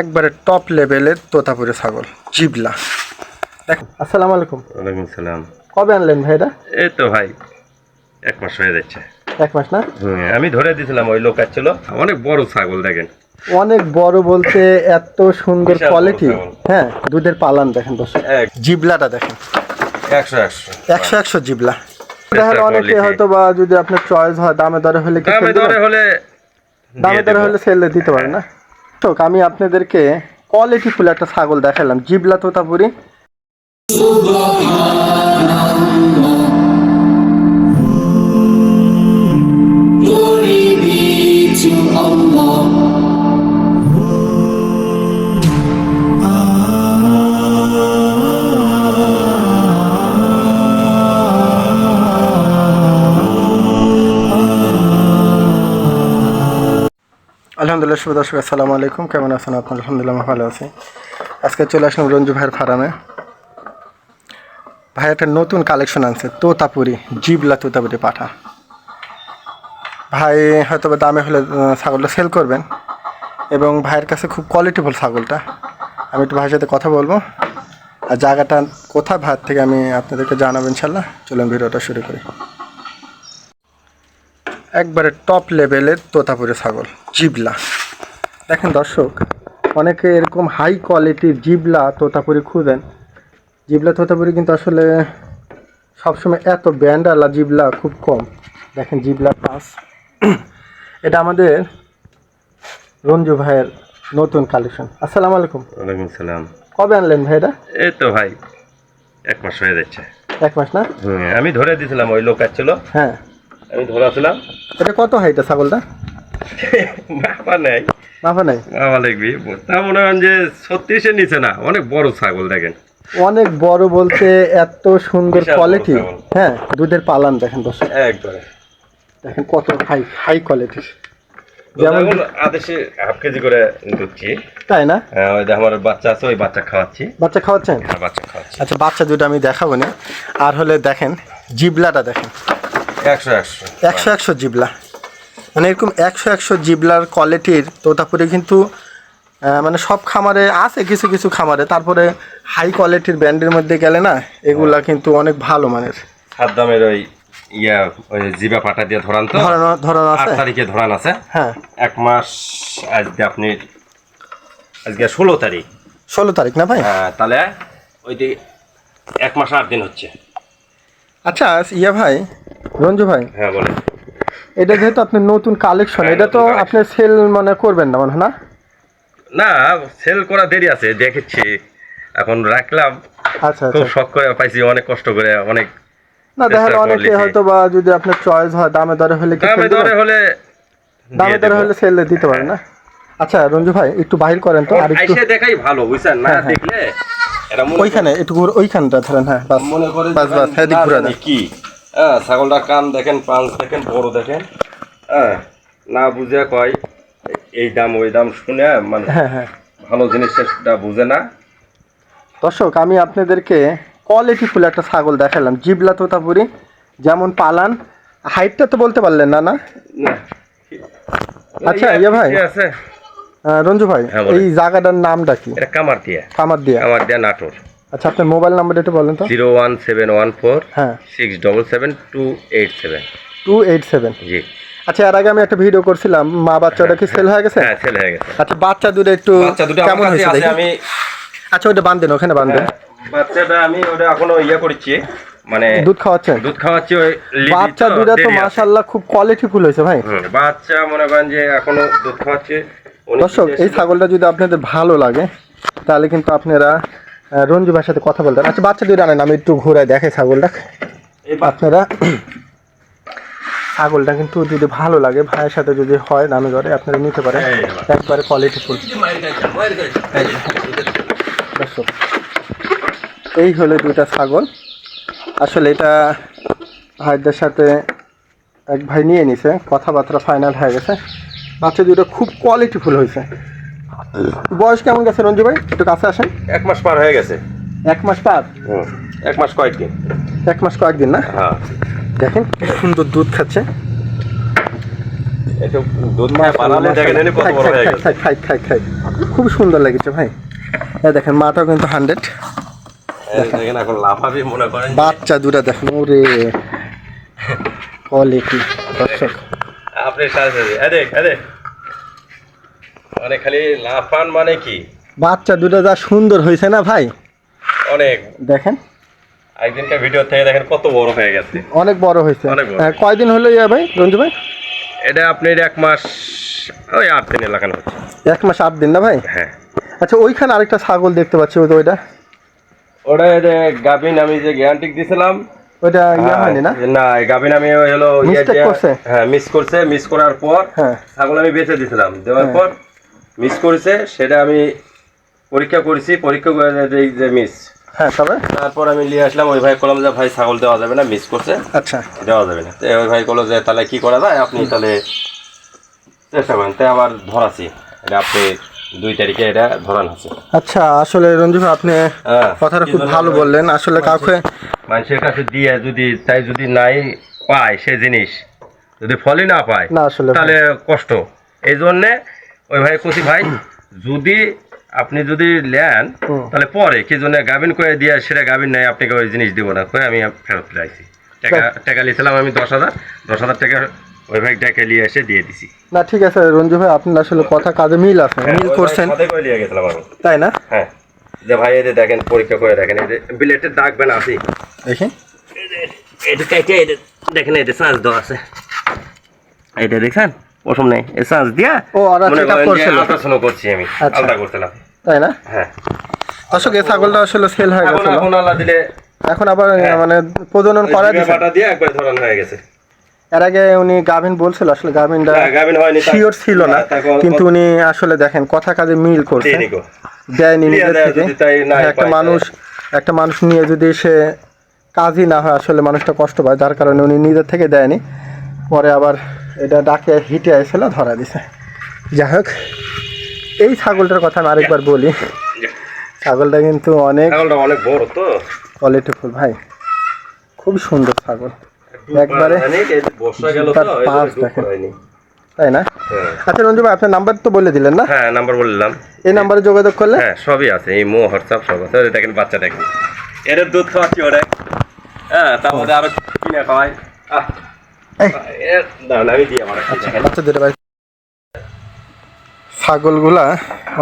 একবারে টপ লেভেলের তোতাপুরি ছাগল জিবলা। দেখুন আসসালামু আলাইকুম। ওয়ালাইকুম সালাম। কবে আনলেন ভাই এটা? এই তো ভাই এক মাস হয়ে যাচ্ছে। এক মাস না? আমি ধরে দিয়েছিলাম ওই লোক ছিল অনেক বড় ছাগল দেখেন। অনেক বড় বলতে এত সুন্দর কোয়ালিটি হ্যাঁ দুধের পালান দেখেন দর্শক। এক। জিবলাটা দেখেন। একশো একশো। একশো একশো জিবলা। Best অনেকে হয়তো বা যদি আপনার চয়েস হয় দামে দরে হলে কি দামে দরে হলে দামে দরে হলে সেল দিতে পারে না? তো আমি আপনাদেরকে কোয়ালিটি ফুল একটা ছাগল দেখালাম জিবলা তোতাপুরি। আলহামদুলিল্লাহ, শুভ দর্শক, আসসালামু আলাইকুম। কেমন আছেন আপনার আলহামদুলিল্লাহ ভালো আছি। আজকে চলে আসলাম রঞ্জু ভাইয়ের ফার্মে। ভাই, একটা নতুন কালেকশন আনছে, তোতাপুরি, জিবলা তোতাপুরি পাঠা। ভাই হয়তো বা দামে হলে ছাগলটা সেল করবেন। এবং ভাইয়ের কাছে খুব কোয়ালিটিফুল ছাগলটা। আমি একটু ভাইয়ের সাথে কথা বলব। আর জায়গাটা কোথায়, ভাইয়ের থেকে আমি আপনাদেরকে জানাব ইনশাল্লাহ চলুন ভিডিওটা শুরু করি। একবারে টপ লেভেলের তোতাপুরি ছাগল জিবলা। দেখেন দর্শক অনেকে এরকম হাই কোয়ালিটির জিবলা তোতাপুরি খুঁজেন। জিবলা তোতাপুরি কিন্তু আসলে সবসময় এত ব্যান্ডালা জিবলা খুব কম। দেখেন জিবলা পাস এটা আমাদের রঞ্জু ভাইয়ের নতুন কালেকশন আসসালামু আলাইকুম। ওয়ালাইকুম সালাম। কবে আনলেন ভাই এটা এই তো ভাই এক মাস হয়ে যাচ্ছে। এক মাস না? আমি ধরে দিয়েছিলাম ওই লোক ছিল হ্যাঁ। আমি ধরেছিলাম এটা কত হাইটা ছাগলটা? বাবা নেই। মাফা নাই? বাবা লিখবি তা মনে হয় যে ছত্রিশের নিচে না অনেক বড় ছাগল দেখেন। অনেক বড় বলতে এত সুন্দর কোয়ালিটি হ্যাঁ দুধের পালান দেখেন দর্শক। একবারে। দেখেন কত হাই হাই কোয়ালিটির যেমন আদেশে হাফ কেজি করে দিচ্ছি। তাই না? হ্যাঁ, ওই যে আমার বাচ্চা আছে ওই বাচ্চা খাওয়াচ্ছি। বাচ্চা খাওয়াচ্ছেন? আর বাচ্চা খাওয়াচ্ছি। আচ্ছা বাচ্চা দুটো আমি দেখাবো না। আর হলে দেখেন জিবলাটা দেখেন। একশো একশো। একশো একশো জিবলা। মানে এরকম একশো একশো জিবলার কোয়ালিটির তোতাপুরি কিন্তু মানে সব খামারে আছে কিছু কিছু খামারে। তারপরে হাই কোয়ালিটির ব্র্যান্ডের মধ্যে গেলে না এগুলা কিন্তু অনেক ভালো মানের। সাত দামের ওই ইয়া ওই জিবা পাটা দিয়ে ধরান তো? ধরানো ধরানো আট আছে। তারিখে ধরান আছে? হ্যাঁ। এক মাস আজকে আপনি আজকে ষোলো তারিখ। ষোলো তারিখ না ভাই? হ্যাঁ, তাহলে ওই এক মাস আট দিন হচ্ছে। আচ্ছা ইয়া ভাই রঞ্জু ভাই। হ্যাঁ বলে এটা যেহেতু আপনার নতুন কালেকশন হ্যাঁ, এটা তো আপনি সেল মানে করবেন না মনে হয় না? না সেল করা দেরি আছে দেখেছি। এখন রাখলাম। আচ্ছা খুব আচ্ছা। শখ করে পাইছি অনেক কষ্ট করে অনেক না দেখা গেলো চেষ্টা অনেকে হয়তো বা যদি আপনার চয়েস হয় দামে দরে হলে কি দামে দরে হলে দামে দরে হলে সেল দিতে পারেন না? আচ্ছা রঞ্জু ভাই একটু বাহির করেন তো আর একটু দেখাই ভালো বুঝছেন? না হ্যাঁ, হ্যাঁ। দেখলে ওইখানে একটু ওইখানটা ধরেন হ্যাঁ মনে করে বাস বাস হ্যাঁ ঘুরে কি হ্যাঁ ছাগলটা কান দেখেন পাঁচ দেখেন বড় দেখেন। হ্যাঁ না বুঝে কয় এই দাম ওই দাম শুনে মানে হ্যাঁ হ্যাঁ। ভালো জিনিসটা বুঝে না। দর্শক আমি আপনাদেরকে কোয়ালিটি ফুল একটা ছাগল দেখালাম জিবলা তোতাপুরি যেমন পালান। হাইটটা তো বলতে পারলেন না না। আচ্ছা, ইয়ে ভাই। আছে? রঞ্জু ভাই হ্যাঁ, এই জায়গাটার নামটা কি? এটা কামার দিয়া কামার দিয়া কামার দিয়া নাটোর। আচ্ছা আপনার মোবাইল নাম্বারটা একটু বলেন তো। Zero one seven one four হ্যাঁ। Six double seven two eight seven. Two eight seven. জি। আচ্ছা এর আগে আমি একটা ভিডিও করছিলাম মা বাচ্চাটা কি সেল হয়ে গেছে? হ্যাঁ ছেলে হয়ে গেছে। আচ্ছা বাচ্চা দুটো একটু কেমন হয়েছে আছে দেখি। আমি আচ্ছা ওটা বান্ধেন ওখানে বান্ধেন। হ্যাঁ, বাচ্চাটা আমি ওটা এখনও ইয়ে করছি মানে দুধ খাওয়াচ্ছেন? দুধ খাওয়াচ্ছি ওই বাচ্চা দুটা তো। মাশাল্লাহ খুব কোয়ালিটি ফুল হয়েছে ভাই। বাচ্চা মনে করেন যে এখনও দুধ খাওয়াচ্ছে দর্শক এই ছাগলটা যদি আপনাদের ভালো লাগে তাহলে কিন্তু আপনারা রঞ্জু ভাইয়ের সাথে কথা বলতেন আচ্ছা বাচ্চা দুটো আনেন আমি একটু ঘুরাই দেখাই ছাগলটা। আপনারা ছাগলটা কিন্তু যদি ভালো লাগে ভাইয়ের সাথে যদি হয় দামে দরে আপনারা নিতে পারেন। একবারে কোয়ালিটি ফুল দর্শক এই হলো দুইটা ছাগল। আসলে এটা ভাইদের সাথে এক ভাই নিয়ে নিছে কথাবার্তা ফাইনাল হয়ে গেছে। বাচ্চা দুটো খুব কোয়ালিটিফুল হয়েছে। বয়স কেমন গেছে রঞ্জু ভাই? একটু কাছে আসেন। এক মাস পার হয়ে গেছে। এক মাস পার? এক মাস কয়েকদিন এক মাস কয়েকদিন না? হ্যাঁ। দেখেন সুন্দর দুধ খাচ্ছে। খুব সুন্দর লেগেছে ভাই। দেখেন মাটাও কিন্তু হান্ড্রেড বাচ্চা দুটা দেখেন ওরে। কোয়ালিটি দর্শক আপনি সাথে সাথে দেখ দেখ। মানে খালি লাফান মানে কি? বাচ্চা দুটা যা সুন্দর হয়েছে না ভাই? অনেক। দেখেন। একদিনকার ভিডিও থেকে দেখেন কত বড় হয়ে গেছে। অনেক বড় হয়েছে। অনেক কয়দিন হলো ইয়া ভাই রঞ্জু ভাই? এটা আপনার এক মাস ওই আট দিনে লাগানো হচ্ছে। এক মাস আট দিন না ভাই? হ্যাঁ। আচ্ছা ওইখানে আরেকটা ছাগল দেখতে পাচ্ছি ওই তো ওইটা? ওটা গাভিন আমি যে গ্যারান্টিক দিছিলাম ওইটা ইয়া হয়নি না? হ্যাঁ, না গাভিন আমি হলো ইয়ে? হ্যাঁ মিস করছে মিস করার পর হ্যাঁ। ছাগল আমি বেঁচে দেওয়ার হ্যাঁ। পর মিস করেছে সেটা আমি পরীক্ষা করেছি পরীক্ষা করে যে মিস হ্যাঁ তবে? তারপর আমি নিয়ে আসলাম ওই ভাই করলাম যে ভাই ছাগল দেওয়া যাবে না মিস করছে। আচ্ছা। দেওয়া যাবে না। তো ওই ভাই বলল যে তাহলে কি করা যায়? আপনি তাহলে চেষ্টা করেন। তাই আবার ধরাছি। এটা আপনি দুই তারিখে এটা ধরান আছে আচ্ছা আসলে রঞ্জু আপনি হ্যাঁ কথাটা খুব ভালো বললেন। আসলে কাউকে মানুষের কাছে দিয়ে যদি তাই যদি নাই পায় সে জিনিস যদি ফলই না পায় তাহলে কষ্ট। এই জন্যে ওই ভাই কষি ভাই যদি আপনি যদি নেন তাহলে পরে কি জন্য গাভিন করে দিয়ে সেটা গাভিন নাই আপনাকে ওই জিনিস দিব না করে আমি ফেরত লাইছি টাকা টাকা নিয়েছিলাম আমি দশ হাজার দশ হাজার টাকা ওই ভাই টাকা নিয়ে এসে দিয়ে দিছি। না ঠিক আছে রঞ্জু ভাই আপনার আসলে কথা কাজে মিল আছে হ্যাঁ, মিল করছেন। তাই না? হ্যাঁ। যে ভাই এদের দেখেন পরীক্ষা করে দেখেন বিলেটের দাগ বেন আছি। দেখি। এটা কেটে এটা দেখেন সাঁজ দেওয়া আছে। এটা দেখছেন প্রথম নেই। এই দিয়া ও। করছি আমি আচ্ছা। আলাদা করছিলাম তাই না? হ্যাঁ। দর্শক এই ছাগলটা আসলে সেল হয়ে এখন এখন দিলে এখন আবার হ্যাঁ। মানে প্রজনন করা দিছে। দিয়ে একবার ধরানো হয়ে গেছে। এর আগে উনি গাভিন বলছিল আসলে গাভিনটা শিওর ছিল না। হ্যাঁ, কিন্তু উনি আসলে দেখেন কথা কাজে মিল করছে। দিয়ে নিজের দেয় থেকে। একটা মানুষ একটা মানুষ নিয়ে যদি সে কাজই না হয় আসলে মানুষটা কষ্ট পায় যার কারণে উনি নিজের থেকে দেয়নি। পরে আবার এটা ডাকে হিটে এসেছিল ধরা দিছে। যাই হোক এই ছাগলটার কথা আমি আরেকবার বলি। ছাগলটা কিন্তু অনেক ছাগলটা অনেক বড় তো। কোয়ালিটিফুল ভাই। খুব সুন্দর ছাগল। একবারে বর্ষা গেল পাঁচ দেখেন। তাই না? হ্যাঁ। আচ্ছা রঞ্জু ভাই আপনার নাম্বার তো বলে দিলেন না? হ্যাঁ নাম্বার বললাম এই নাম্বারে যোগাযোগ করলে? হ্যাঁ সবই আছে এই মো হোয়াটসঅ্যাপ সব আছে। দেখেন বাচ্চা দেখেন। এর দুধ খাওয়াচ্ছি ওরে। হ্যাঁ তারপরে আরও কিনে খাওয়াই। আমি আমার। বাচ্চা ভাই। ছাগলগুলা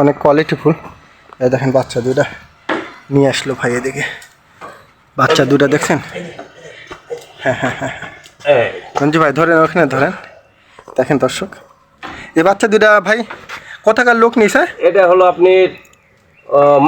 অনেক কোয়ালিটিফুল এই দেখেন বাচ্চা দুটা নিয়ে আসলো ভাই এদিকে। বাচ্চা দুটা দেখছেন? এই, রঞ্জু ভাই ধরেন ওখানে ধরেন। দেখেন দর্শক। এই বাচ্চা দুটা ভাই কোথাকার লোক নিছে? এটা হলো আপনি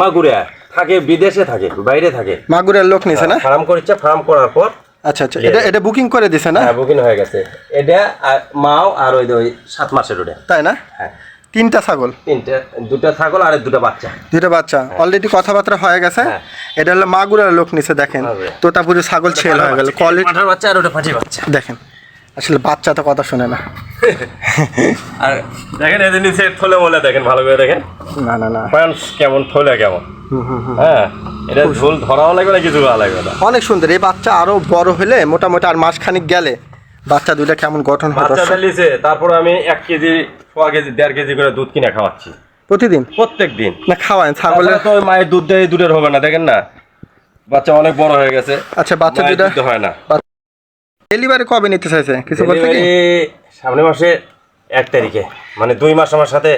মাগুরা। থাকে বিদেশে থাকে বাইরে থাকে। মাগুরের লোক নিছে না? ফার্ম করেছে ফার্ম করার পর। আচ্ছা আচ্ছা। এটা এটা বুকিং করে দিছে না? হ্যাঁ বুকিং হয়ে গেছে। এটা আর মাও আর ওই ওই সাত মাসের ওটা। তাই না? হ্যাঁ। তিনটা ছাগল? তিনটে দুটা ছাগল আর দুটা বাচ্চা। দুইটা বাচ্চা। অলরেডি কথাবার্তা হয়ে গেছে। হ্যাঁ। এটা হলো মাগুরার লোক নিছে দেখেন। তোতাপুরি ছাগল ছেল হয়ে গেল। কোয়ালিটি বাচ্চা আর ওটা পাঠি বাচ্চা। দেখেন। আসলে বাচ্চা তো কথা শুনে না। আর দেখেন এদের নিচে থলে মলে দেখেন ভালো করে দেখেন। না না না। প্যান্স কেমন থলে কেমন। হ্যাঁ এটা ঝোল ধরাও লাগবে না কিছু লাগবে না। অনেক সুন্দর। এই বাচ্চা আরও বড় হলে মোটামুটি আর মাসখানিক গেলে বাচ্চা দুইটা কেমন গঠন বাচ্চাদের দর্শক? লিছে তারপর আমি এক কেজি সোয়া কেজি দেড় কেজি করে দুধ কিনে খাওয়াচ্ছি। প্রতিদিন? প্রত্যেক দিন। না খাওয়ান ছাগলের? তো মায়ের দুধ দেয় দুধের হবে না দেখেন না? বাচ্চা অনেক বড় হয়ে গেছে। আচ্ছা বাচ্চা দুধ হয় না। ডেলিভারি কবে নিতে চাইছে? কিছু বলতে কি? Delivery সামনে মাসে এক তারিখে। মানে দুই মাস আমার সাথে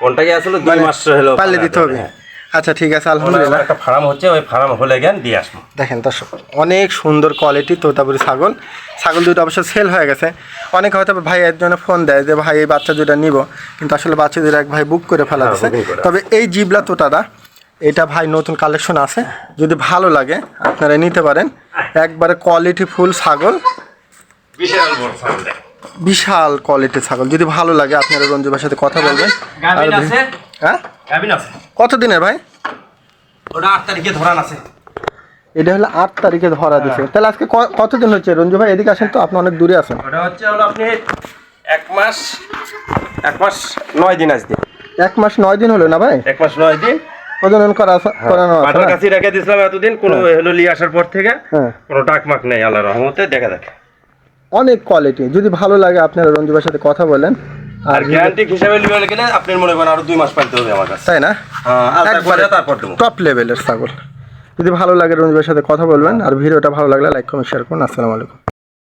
কোনটা কি আসলে দুই মাস হলো পারলে দিতে হবে। হ্যাঁ। আচ্ছা ঠিক আছে আলহামদুলিল্লাহ। একটা ফার্ম হচ্ছে ওই ফার্ম হলে জ্ঞান দিয়ে আসব। দেখেন দর্শক অনেক সুন্দর কোয়ালিটি তোতাপুরি ছাগল। ছাগল দুটো অবশ্য সেল হয়ে গেছে। অনেকে হয়তো ভাই একজনে ফোন দেয় যে ভাই এই বাচ্চা দুটা নিব। কিন্তু আসলে বাচ্চা দুটো এক ভাই বুক করে ফেলা হ্যাঁ, booking করা। তবে এই জিবলা তোতাটা এটা ভাই নতুন কালেকশন আছে। যদি ভালো লাগে আপনারা নিতে পারেন। একবারে কোয়ালিটি ফুল ছাগল। বিশাল বড় বিশাল কোয়ালিটির ছাগল। যদি ভালো লাগে আপনারা রঞ্জু ভাইয়ের সাথে কথা বলবেন। আর হ্যাঁ? কত দিনের ভাই? ওটা আট তারিখে ধরান আছে। এটা হলো আট তারিখে ধরা দিছে। তাহলে আজকে কতদিন হচ্ছে রঞ্জু ভাই? এদিকে আসেন তো আপনি অনেক দূরে আছেন। ওটা হচ্ছে হলো আপনি এক মাস এক মাস নয় দিন আসবে এক মাস নয় দিন হলো না ভাই? এক মাস নয় দিন। প্রজনন করা আছে- করানো আছে কাছে রেখে দিয়েছিলাম এতদিন কোনো হলো নিয়ে আসার পর থেকে হ্যাঁ। কোনো টাকমাক নেই আল্লাহ রহমতে দেখা দেখ অনেক কোয়ালিটি যদি ভালো লাগে আপনারা রঞ্জুবার সাথে কথা বলেন আর গ্যারান্টি হিসাবে নিবেন কিনা মনে করেন আরও দুই মাস পাইতে হবে আমার কাছে। তাই না? হ্যাঁ একবারে তারপর দেবো। টপ লেভেলের ছাগল। যদি ভালো লাগে রঞ্জুবার সাথে কথা বলবেন আর ভিডিওটা ভালো লাগলে লাইক কমেন্ট শেয়ার করুন। আসসালামু আলাইকুম।